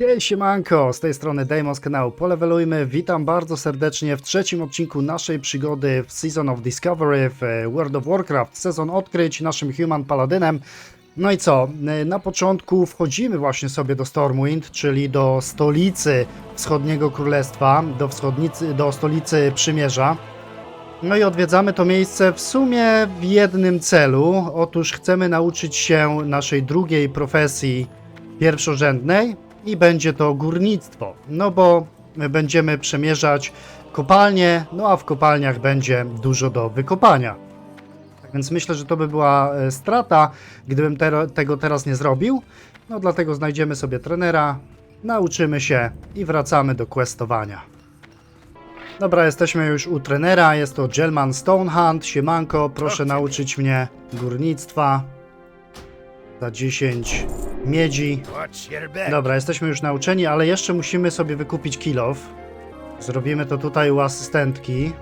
Hej, siemanko, z tej strony Damon z kanału Polewelujmy. Witam bardzo serdecznie w trzecim odcinku naszej przygody w Season of Discovery w e, World of Warcraft. Sezon odkryć naszym Human Paladynem. No i co, e, na początku wchodzimy właśnie sobie do Stormwind, czyli do stolicy wschodniego królestwa, do, wschodnicy, do stolicy Przymierza. No i odwiedzamy to miejsce w sumie w jednym celu. Otóż chcemy nauczyć się naszej drugiej profesji pierwszorzędnej i będzie to górnictwo. No bo będziemy przemierzać kopalnie, no a w kopalniach będzie dużo do wykopania. Tak więc myślę, że to by była e, strata, gdybym tero- tego teraz nie zrobił. No dlatego znajdziemy sobie trenera, nauczymy się i wracamy do questowania. Dobra, jesteśmy już u trenera, jest to Gelman Stonehand, siemanko, proszę nauczyć mnie górnictwa za 10 miedzi. Dobra, jesteśmy już nauczeni, ale jeszcze musimy sobie wykupić kilof. Zrobimy to tutaj u asystentki.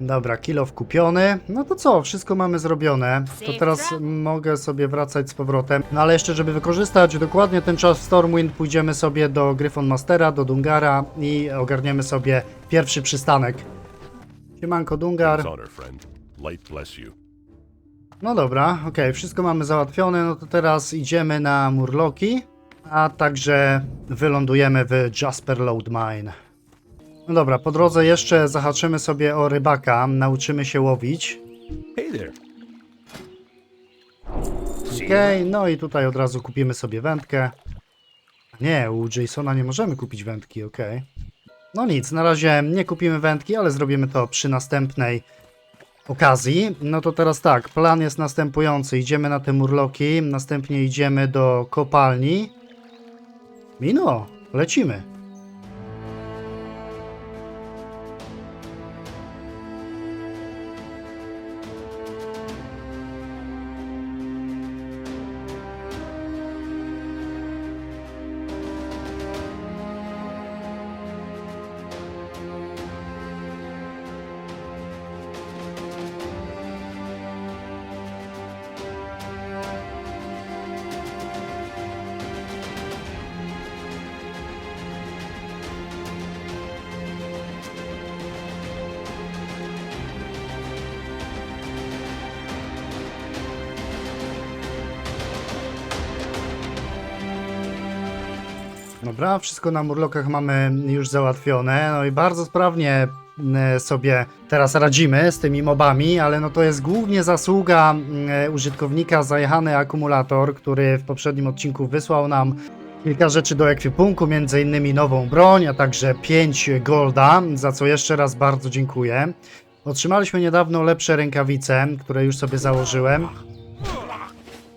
Dobra, kilof kupiony. No to co, wszystko mamy zrobione. To teraz mogę sobie wracać z powrotem. No ale jeszcze, żeby wykorzystać dokładnie ten czas Stormwind, pójdziemy sobie do Gryfon Mastera, do Dungara i ogarniemy sobie pierwszy przystanek. Siemanko Dungar. No dobra, okej, wszystko mamy załatwione, no to teraz idziemy na Murloki, a także wylądujemy w Jasper Load Mine. No dobra, po drodze jeszcze zahaczymy sobie o rybaka, nauczymy się łowić. Hey there. Okej, no i tutaj od razu kupimy sobie wędkę. Nie, u Jasona nie możemy kupić wędki, okej. No nic, na razie nie kupimy wędki, ale zrobimy to przy następnej okazji. No to teraz tak, plan jest następujący. Idziemy na te murloki, następnie idziemy do kopalni. I no, lecimy. Dobra, wszystko na murlokach mamy już załatwione, no i bardzo sprawnie e, sobie teraz radzimy z tymi mobami, ale no to jest głównie zasługa e, użytkownika Zajechany Akumulator, który w poprzednim odcinku wysłał nam kilka rzeczy do ekwipunku, między innymi nową broń, a także 5 golda, za co jeszcze raz bardzo dziękuję. Otrzymaliśmy niedawno lepsze rękawice, które już sobie założyłem.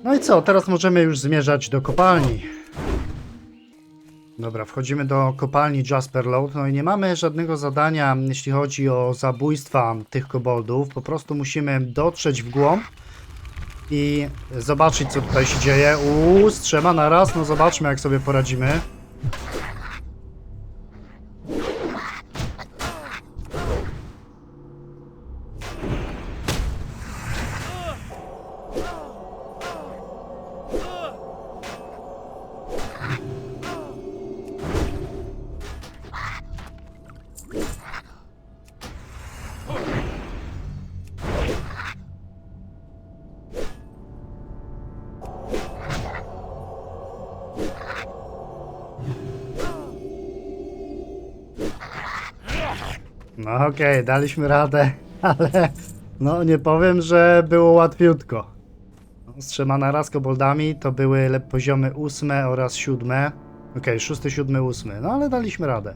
No i co, teraz możemy już zmierzać do kopalni. Dobra, wchodzimy do kopalni Jasper Load. No i nie mamy żadnego zadania, jeśli chodzi o zabójstwa tych koboldów. Po prostu musimy dotrzeć w głąb i zobaczyć, co tutaj się dzieje. Uuu, z trzema na raz. No zobaczmy, jak sobie poradzimy. No okej, daliśmy radę, ale no nie powiem, że było łatwiutko. Z trzema naraz koboldami to były poziomy ósme oraz siódme. Okej, szósty, siódmy, ósmy, no ale daliśmy radę.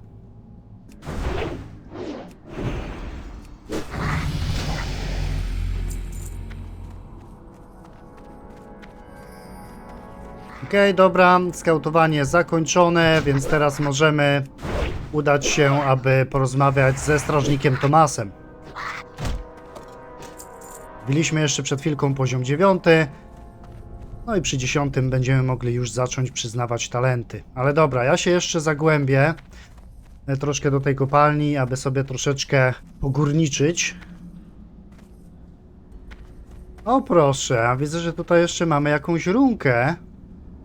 Okej, dobra, skautowanie zakończone, więc teraz możemy udać się, aby porozmawiać ze strażnikiem Tomasem. Biliśmy jeszcze przed chwilką poziom 9. No i przy 10 będziemy mogli już zacząć przyznawać talenty. Ale dobra, ja się jeszcze zagłębię e, troszkę do tej kopalni, aby sobie troszeczkę pogórniczyć. O proszę, a widzę, że tutaj jeszcze mamy jakąś runkę.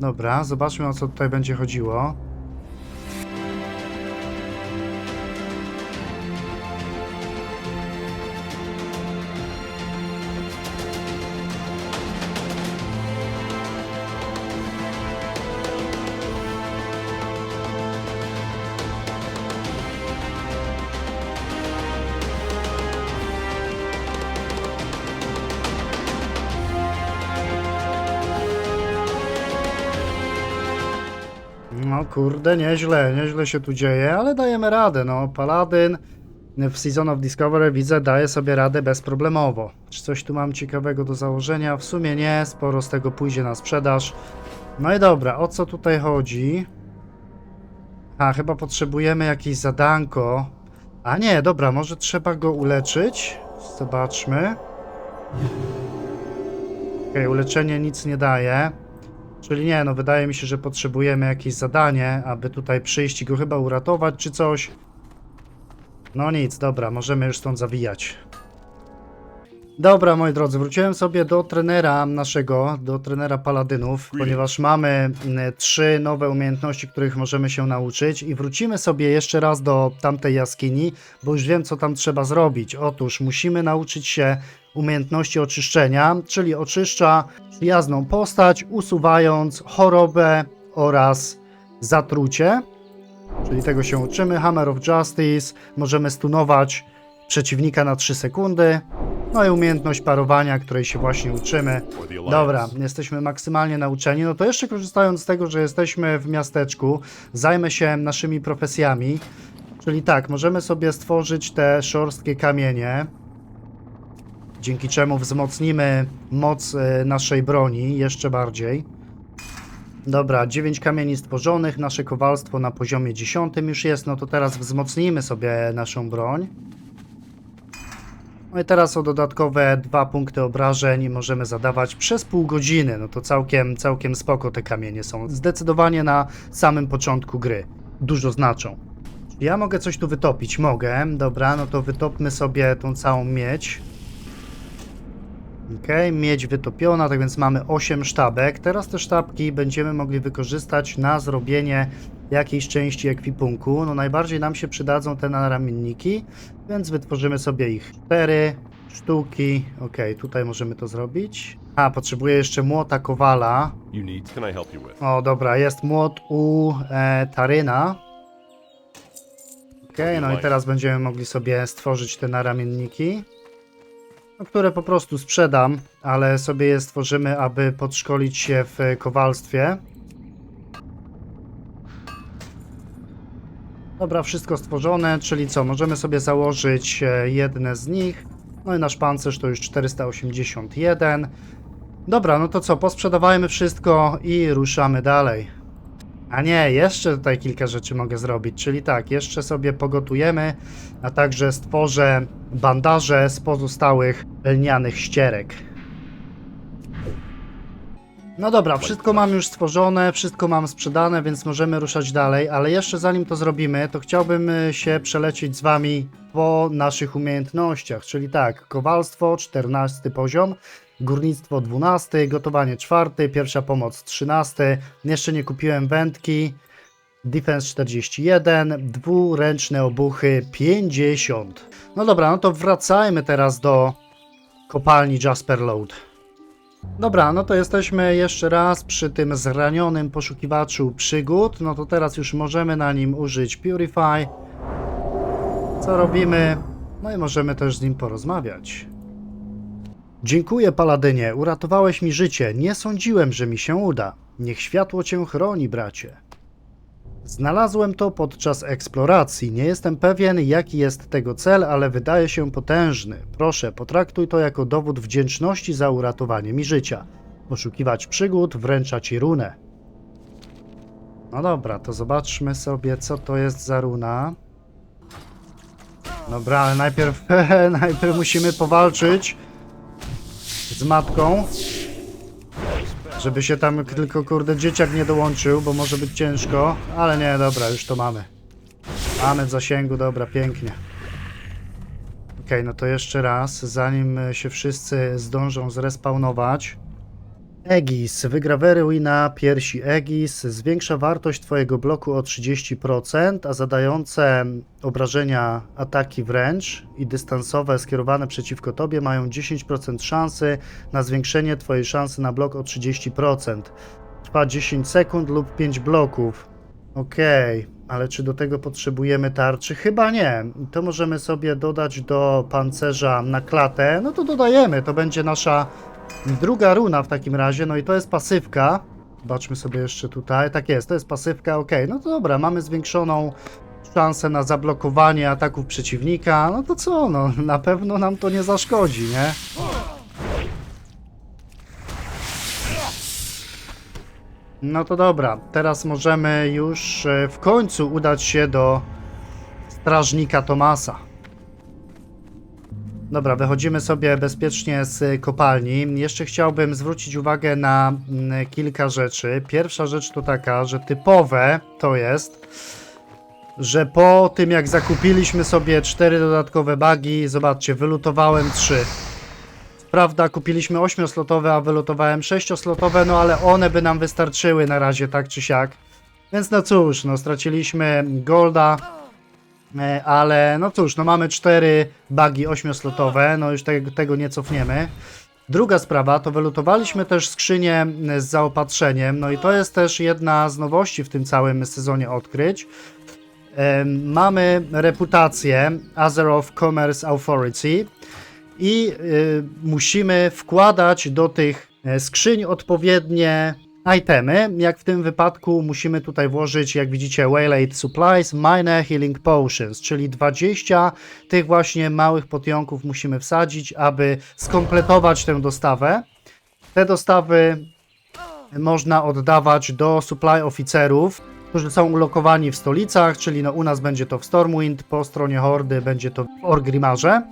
Dobra, zobaczmy o co tutaj będzie chodziło. No kurde, nieźle, nieźle się tu dzieje, ale dajemy radę, no. Paladyn w Season of Discovery widzę daje sobie radę bezproblemowo. Czy coś tu mam ciekawego do założenia? W sumie nie, sporo z tego pójdzie na sprzedaż. No i dobra, o co tutaj chodzi? A, chyba potrzebujemy jakieś zadanko. A nie, dobra, może trzeba go uleczyć? Zobaczmy. Okej, uleczenie nic nie daje. Czyli nie, no wydaje mi się, że potrzebujemy jakieś zadanie, aby tutaj przyjść i go chyba uratować czy coś. No nic, dobra, możemy już stąd zawijać. Dobra, moi drodzy, wróciłem sobie do trenera naszego, do trenera paladynów, ponieważ mamy mm, trzy nowe umiejętności, których możemy się nauczyć i wrócimy sobie jeszcze raz do tamtej jaskini, bo już wiem, co tam trzeba zrobić. Otóż musimy nauczyć się umiejętności oczyszczenia, czyli oczyszcza przyjazną postać, usuwając chorobę oraz zatrucie. Czyli tego się uczymy. Hammer of Justice. Możemy stunować przeciwnika na 3 sekundy. No i umiejętność parowania, której się właśnie uczymy. Dobra, jesteśmy maksymalnie nauczeni. No to jeszcze korzystając z tego, że jesteśmy w miasteczku, zajmę się naszymi profesjami. Czyli tak, możemy sobie stworzyć te szorstkie kamienie, dzięki czemu wzmocnimy moc e, naszej broni jeszcze bardziej. Dobra, 9 kamieni stworzonych, nasze kowalstwo na poziomie 10 już jest, no to teraz wzmocnijmy sobie naszą broń. No i teraz o dodatkowe dwa punkty obrażeń możemy zadawać przez pół godziny. No to całkiem, całkiem spoko te kamienie są. Zdecydowanie na samym początku gry. Dużo znaczą. Ja mogę coś tu wytopić? Mogę. Dobra, no to wytopmy sobie tą całą miedź. Ok, miedź wytopiona, tak więc mamy 8 sztabek. Teraz te sztabki będziemy mogli wykorzystać na zrobienie jakiejś części ekwipunku. No najbardziej nam się przydadzą te naramienniki, więc wytworzymy sobie ich 4 sztuki. Ok, tutaj możemy to zrobić. A, potrzebuję jeszcze młota kowala. O, dobra, jest młot u e, Taryna. Ok, no i teraz będziemy mogli sobie stworzyć te naramienniki, no, które po prostu sprzedam, ale sobie je stworzymy, aby podszkolić się w kowalstwie. Dobra, wszystko stworzone, czyli co, możemy sobie założyć e, jedne z nich. No i nasz pancerz to już 481. Dobra, no to co, posprzedawajmy wszystko i ruszamy dalej. A nie, jeszcze tutaj kilka rzeczy mogę zrobić, czyli tak, jeszcze sobie pogotujemy, a także stworzę bandaże z pozostałych lnianych ścierek. No dobra, wszystko mam już stworzone, wszystko mam sprzedane, więc możemy ruszać dalej, ale jeszcze zanim to zrobimy, to chciałbym y, się przelecieć z wami po naszych umiejętnościach, czyli tak, kowalstwo 14 poziom, górnictwo 12, gotowanie 4, pierwsza pomoc 13, jeszcze nie kupiłem wędki, defense 41, dwuręczne obuchy 50. No dobra, no to wracajmy teraz do kopalni Jasper Load. Dobra, no to jesteśmy jeszcze raz przy tym zranionym poszukiwaczu przygód. No to teraz już możemy na nim użyć Purify. Co robimy? No i możemy też z nim porozmawiać. Dziękuję, Paladynie. Uratowałeś mi życie. Nie sądziłem, że mi się uda. Niech światło cię chroni, bracie. Znalazłem to podczas eksploracji. Nie jestem pewien, jaki jest tego cel, ale wydaje się potężny. Proszę, potraktuj to jako dowód wdzięczności za uratowanie mi życia. Poszukiwać przygód wręcza ci runę. No dobra, to zobaczmy sobie, co to jest za runa. Dobra, ale najpierw, najpierw musimy powalczyć z matką. Żeby się tam tylko kurde dzieciak nie dołączył, bo może być ciężko. Ale nie, dobra, już to mamy. Mamy w zasięgu, dobra, pięknie. Okej, no to jeszcze raz, zanim się wszyscy zdążą zrespawnować. Egis. Wygraweruj na piersi Egis. Zwiększa wartość Twojego bloku o 30%, a zadające obrażenia ataki wręcz i dystansowe skierowane przeciwko Tobie mają 10% szansy na zwiększenie Twojej szansy na blok o 30%. Trwa 10 sekund lub 5 bloków. Okej, ale czy do tego potrzebujemy tarczy? Chyba nie. To możemy sobie dodać do pancerza na klatę. No to dodajemy, to będzie nasza druga runa w takim razie. No i to jest pasywka. Zobaczmy sobie jeszcze tutaj. Tak jest, to jest pasywka, okej. No to dobra, mamy zwiększoną szansę na zablokowanie ataków przeciwnika. No to co, no na pewno nam to nie zaszkodzi, nie? No to dobra, teraz możemy już e, w końcu udać się do strażnika Tomasa. Dobra, wychodzimy sobie bezpiecznie z kopalni. Jeszcze chciałbym zwrócić uwagę na mm, kilka rzeczy. Pierwsza rzecz to taka, że typowe to jest, że po tym jak zakupiliśmy sobie cztery dodatkowe bagi, zobaczcie, wylutowałem trzy. Prawda, kupiliśmy 8-slotowe, a wylutowałem 6-slotowe, no ale one by nam wystarczyły na razie, tak czy siak. Więc no cóż, no straciliśmy golda, e, ale no cóż, no mamy 4 bagi 8-slotowe, no już tego, tego nie cofniemy. Druga sprawa, to wylutowaliśmy też skrzynię z zaopatrzeniem, no i to jest też jedna z nowości w tym całym sezonie odkryć. Em, Mamy reputację Azeroth Commerce Authority i y, musimy wkładać do tych e, skrzyń odpowiednie itemy. Jak w tym wypadku musimy tutaj włożyć, jak widzicie, Waylate Supplies, Mine Healing Potions, czyli 20 tych właśnie małych potionków musimy wsadzić, aby skompletować tę dostawę. Te dostawy można oddawać do supply oficerów, którzy są ulokowani w stolicach, czyli no u nas będzie to w Stormwind, po stronie Hordy będzie to w Orgrimarze.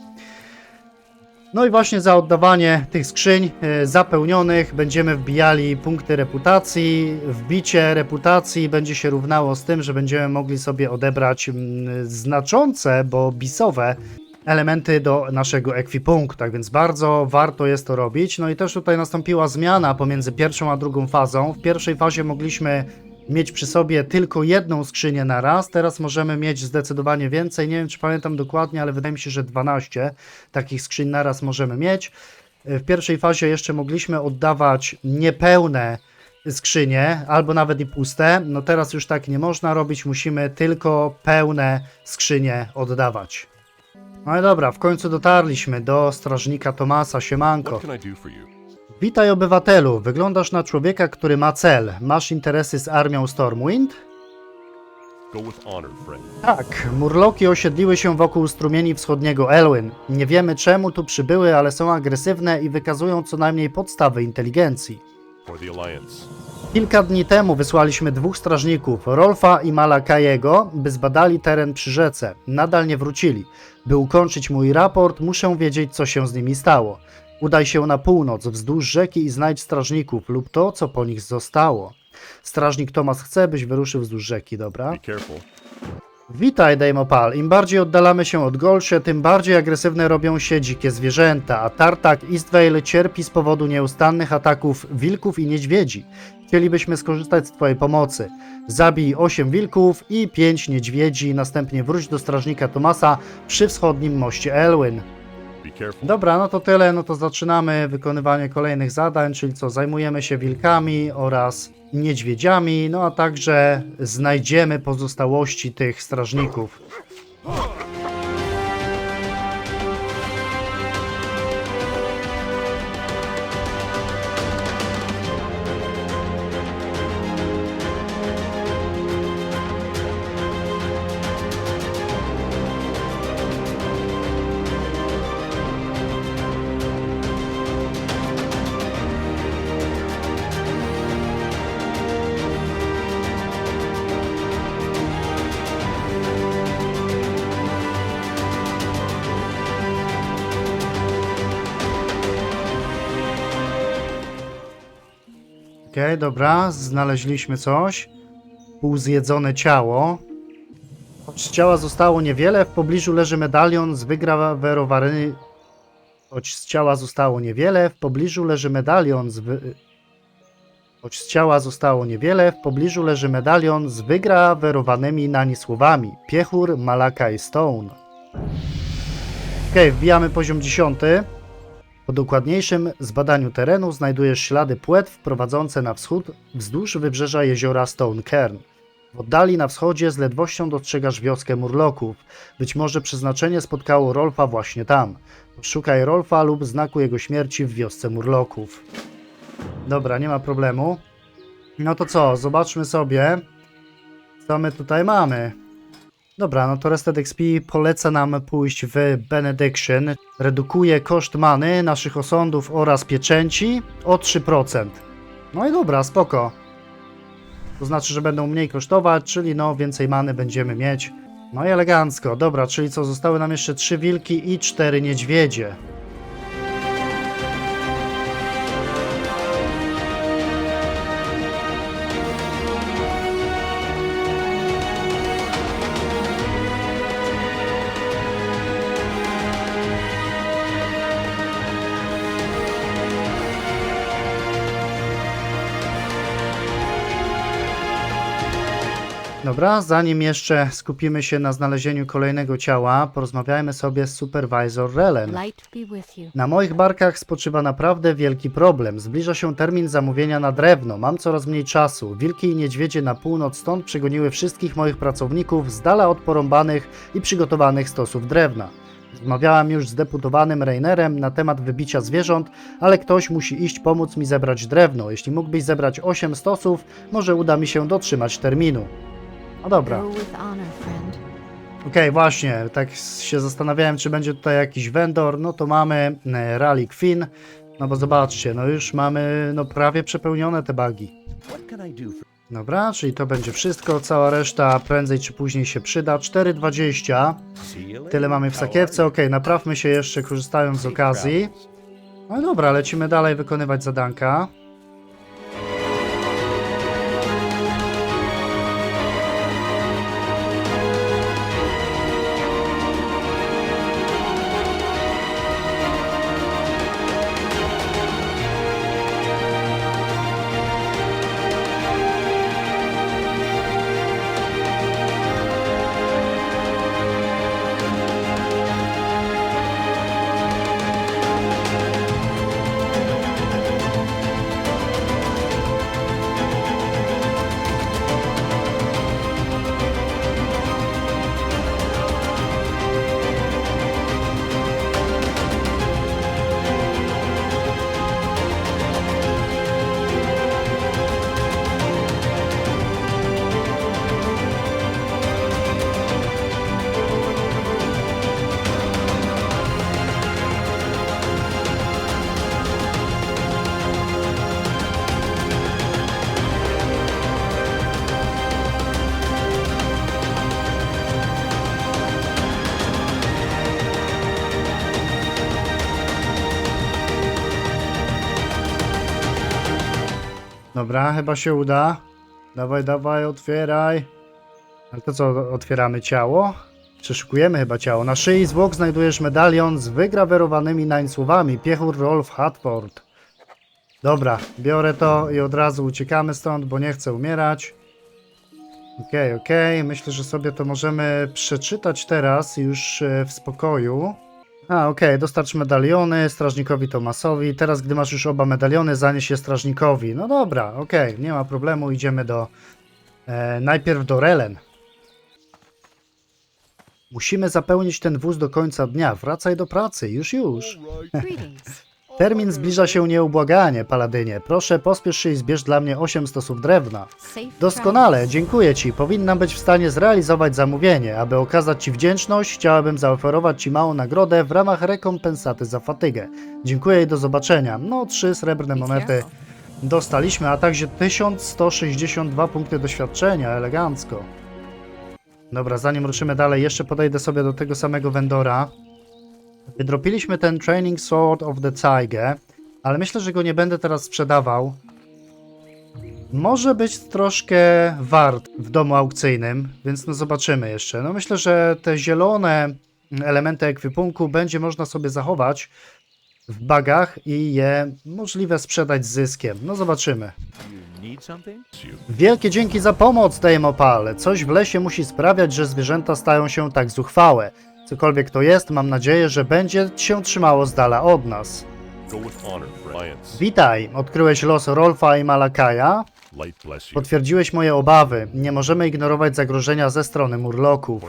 No i właśnie za oddawanie tych skrzyń e, zapełnionych będziemy wbijali punkty reputacji. Wbicie reputacji będzie się równało z tym, że będziemy mogli sobie odebrać mm, znaczące, bo bisowe elementy do naszego ekwipunku, tak więc bardzo warto jest to robić. No i też tutaj nastąpiła zmiana pomiędzy pierwszą a drugą fazą. W pierwszej fazie mogliśmy mieć przy sobie tylko jedną skrzynię na raz, teraz możemy mieć zdecydowanie więcej. Nie wiem, czy pamiętam dokładnie, ale wydaje mi się, że 12 takich skrzyń na raz możemy mieć. W pierwszej fazie jeszcze mogliśmy oddawać niepełne skrzynie, albo nawet i puste. No teraz już tak nie można robić, musimy tylko pełne skrzynie oddawać. No i dobra, w końcu dotarliśmy do strażnika Tomasa, siemanko. What can I do for you? Witaj obywatelu, wyglądasz na człowieka, który ma cel. Masz interesy z armią Stormwind? Tak, murloki osiedliły się wokół strumieni wschodniego Elwyn. Nie wiemy czemu tu przybyły, ale są agresywne i wykazują co najmniej podstawy inteligencji. Kilka dni temu wysłaliśmy dwóch strażników, Rolfa i Malakajego, by zbadali teren przy rzece. Nadal nie wrócili. By ukończyć mój raport, muszę wiedzieć, co się z nimi stało. Udaj się na północ, wzdłuż rzeki i znajdź strażników lub to, co po nich zostało. Strażnik Tomas chce, byś wyruszył wzdłuż rzeki, dobra? Be careful. Witaj, Dejmopal. Im bardziej oddalamy się od Golsze, tym bardziej agresywne robią się dzikie zwierzęta, a Tartak Eastvale cierpi z powodu nieustannych ataków wilków i niedźwiedzi. Chcielibyśmy skorzystać z Twojej pomocy. Zabij 8 wilków i 5 niedźwiedzi, następnie wróć do strażnika Tomasa przy wschodnim moście Elwyn. Dobra, no to tyle, no to zaczynamy wykonywanie kolejnych zadań, czyli co, zajmujemy się wilkami oraz niedźwiedziami, no a także znajdziemy pozostałości tych strażników. Dobra, znaleźliśmy coś. Półzjedzone ciało. Choć ciała zostało niewiele, w pobliżu leży medalion z wygrawerowany... Choć z ciała zostało niewiele, w pobliżu leży medalion z wy... Choć z ciała zostało niewiele, w pobliżu leży medalion z wygrawerowanymi nań słowami Piechur, Malaka i Stone. Okej, wbijamy poziom 10. Po dokładniejszym zbadaniu terenu znajdujesz ślady płetw prowadzące na wschód wzdłuż wybrzeża jeziora Stone Cairn. W oddali na wschodzie z ledwością dostrzegasz wioskę Murloków. Być może przeznaczenie spotkało Rolfa właśnie tam. Szukaj Rolfa lub znaku jego śmierci w wiosce Murloków. Dobra, nie ma problemu. No to co, zobaczmy sobie, co my tutaj mamy. Dobra, no to Rested XP poleca nam pójść w Benediction. Redukuje koszt many, naszych osądów oraz pieczęci o 3%. No i dobra, spoko. To znaczy, że będą mniej kosztować, czyli no więcej many będziemy mieć. No i elegancko. Dobra, czyli co, zostały nam jeszcze 3 wilki i 4 niedźwiedzie. Dobra, zanim jeszcze skupimy się na znalezieniu kolejnego ciała, porozmawiajmy sobie z Supervisor Relen. Na moich barkach spoczywa naprawdę wielki problem. Zbliża się termin zamówienia na drewno. Mam coraz mniej czasu. Wilki i niedźwiedzie na północ stąd przegoniły wszystkich moich pracowników z dala od porąbanych i przygotowanych stosów drewna. Rozmawiałam już z deputowanym Reinerem na temat wybicia zwierząt, ale ktoś musi iść pomóc mi zebrać drewno. Jeśli mógłbyś zebrać 8 stosów, może uda mi się dotrzymać terminu. No dobra. Okej, właśnie, tak się zastanawiałem, czy będzie tutaj jakiś vendor. No to mamy e, Rally Queen. No bo zobaczcie, no już mamy no prawie przepełnione te bagi. Dobra, czyli to będzie wszystko. Cała reszta prędzej czy później się przyda. 4,20. Tyle mamy w sakiewce. Okej, naprawmy się jeszcze korzystając z okazji. No i dobra, lecimy dalej wykonywać zadanka. Dobra, chyba się uda. Dawaj, dawaj, otwieraj. Ale to co, otwieramy ciało? Przeszukujemy chyba ciało. Na szyi zwłok znajdujesz medalion z wygrawerowanymi nań słowami. Piechur Rolf Hatford. Dobra, biorę to i od razu uciekamy stąd, bo nie chcę umierać. Okej, okej. Myślę, że sobie to możemy przeczytać teraz już e, w spokoju. A, okej, dostarcz medaliony strażnikowi Tomasowi. Teraz, gdy masz już oba medaliony, zanieś je strażnikowi. No dobra, okej, nie ma problemu, idziemy do. E, najpierw do Relen. Musimy zapełnić ten wóz do końca dnia. Wracaj do pracy, już, już. Termin zbliża się nieubłaganie, paladynie. Proszę, pospiesz się i zbierz dla mnie 8 stosów drewna. Doskonale, dziękuję Ci. Powinnam być w stanie zrealizować zamówienie. Aby okazać Ci wdzięczność, chciałabym zaoferować Ci małą nagrodę w ramach rekompensaty za fatygę. Dziękuję i do zobaczenia. No, trzy srebrne monety dostaliśmy, a także 1162 punkty doświadczenia. Elegancko. Dobra, zanim ruszymy dalej, jeszcze podejdę sobie do tego samego vendora. Wydropiliśmy ten Training Sword of the Tiger, ale myślę, że go nie będę teraz sprzedawał. Może być troszkę wart w domu aukcyjnym, więc no zobaczymy jeszcze. No myślę, że te zielone elementy ekwipunku będzie można sobie zachować w bagach i je możliwe sprzedać z zyskiem. No zobaczymy. Wielkie dzięki za pomoc, Dejmopal. Coś w lesie musi sprawiać, że zwierzęta stają się tak zuchwałe. Cokolwiek to jest, mam nadzieję, że będzie się trzymało z dala od nas. Witaj, odkryłeś los Rolfa i Malakaja. Potwierdziłeś moje obawy. Nie możemy ignorować zagrożenia ze strony Murloków.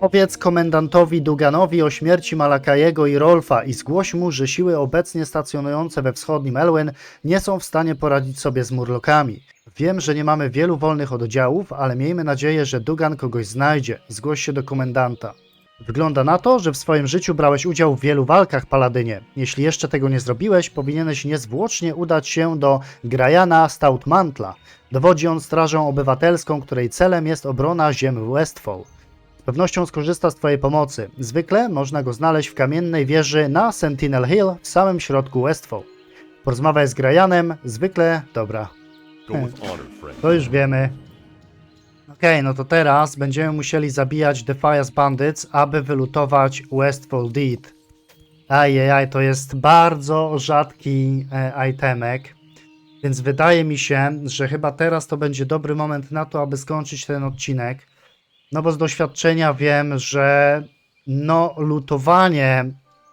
Powiedz komendantowi Duganowi o śmierci Malakajego i Rolfa i zgłoś mu, że siły obecnie stacjonujące we wschodnim Elwyn nie są w stanie poradzić sobie z Murlokami. Wiem, że nie mamy wielu wolnych oddziałów, ale miejmy nadzieję, że Dugan kogoś znajdzie. Zgłoś się do komendanta. Wygląda na to, że w swoim życiu brałeś udział w wielu walkach, Paladynie. Jeśli jeszcze tego nie zrobiłeś, powinieneś niezwłocznie udać się do Grajana Stoutmantla. Dowodzi on strażą obywatelską, której celem jest obrona ziem Westfall. Z pewnością skorzysta z Twojej pomocy. Zwykle można go znaleźć w kamiennej wieży na Sentinel Hill w samym środku Westfall. Porozmawiaj z Grajanem, zwykle dobra. To już wiemy. Okej, no to teraz będziemy musieli zabijać Defiance Bandits, aby wylutować Westfall Deed. Ajajaj, to jest bardzo rzadki e, itemek, więc wydaje mi się, że chyba teraz to będzie dobry moment na to, aby skończyć ten odcinek. No bo z doświadczenia wiem, że no lutowanie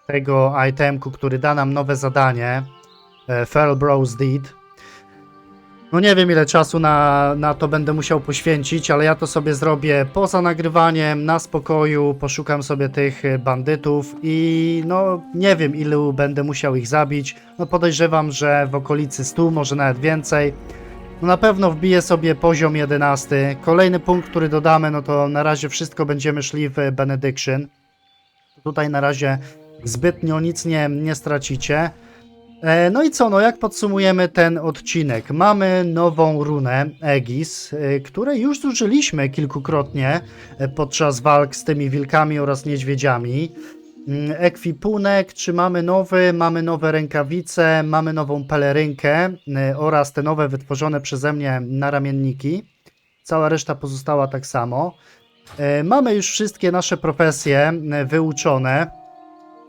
tego itemku, który da nam nowe zadanie, e, Feral Bros Deed, no nie wiem ile czasu na, na to będę musiał poświęcić, ale ja to sobie zrobię poza nagrywaniem, na spokoju, poszukam sobie tych y, bandytów i no nie wiem ilu będę musiał ich zabić. No podejrzewam, że w okolicy 100, może nawet więcej. No na pewno wbiję sobie poziom 11. Kolejny punkt, który dodamy, no to na razie wszystko będziemy szli w Benediction. Tutaj na razie zbytnio nic nie, nie stracicie. E, No i co, no jak podsumujemy ten odcinek? Mamy nową runę Egis, e, której już zużyliśmy kilkukrotnie e, podczas walk z tymi wilkami oraz niedźwiedziami. Mm, Ekwipunek, czy mamy nowy? Mamy nowe rękawice, mamy nową pelerynkę oraz te nowe wytworzone przeze mnie naramienniki. Cała reszta pozostała tak samo. Mamy już wszystkie nasze profesje wyuczone.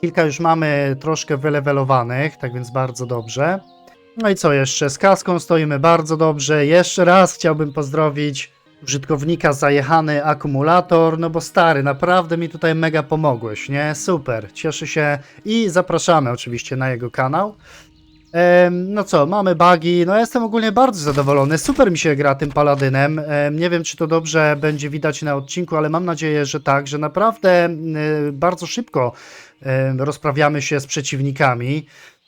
Kilka już mamy troszkę wylewelowanych, tak więc bardzo dobrze. No i co jeszcze? Z kaską stoimy bardzo dobrze. Jeszcze raz chciałbym pozdrowić użytkownika Zajechany Akumulator, no bo stary, naprawdę mi tutaj mega pomogłeś, nie? Super, cieszę się i zapraszamy oczywiście na jego kanał. Em, no co, mamy bugi, no ja jestem ogólnie bardzo zadowolony, super mi się gra tym paladynem, Em, nie wiem czy to dobrze będzie widać na odcinku, ale mam nadzieję, że tak, że naprawdę y, bardzo szybko rozprawiamy się z przeciwnikami,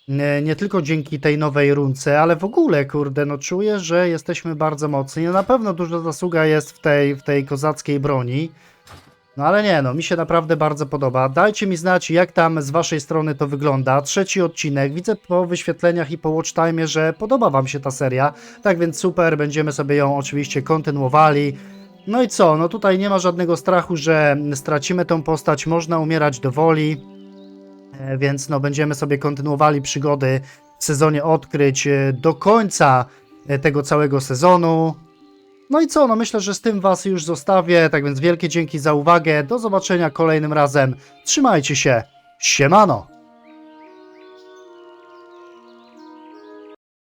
Y, nie tylko dzięki tej nowej runce, ale w ogóle, kurde, no czuję, że jesteśmy bardzo mocni, no na pewno duża zasługa jest w tej, w tej kozackiej broni, no ale nie, no mi się naprawdę bardzo podoba. Dajcie mi znać, jak tam z waszej strony to wygląda. Trzeci odcinek. Widzę po wyświetleniach i po watch time, że podoba wam się ta seria. Tak więc super, będziemy sobie ją oczywiście kontynuowali. No i co? No tutaj nie ma żadnego strachu, że stracimy tą postać. Można umierać do woli. E, Więc no będziemy sobie kontynuowali przygody w sezonie odkryć e, do końca e, tego całego sezonu. No i co, no myślę, że z tym Was już zostawię, tak więc wielkie dzięki za uwagę, do zobaczenia kolejnym razem, trzymajcie się, siemano!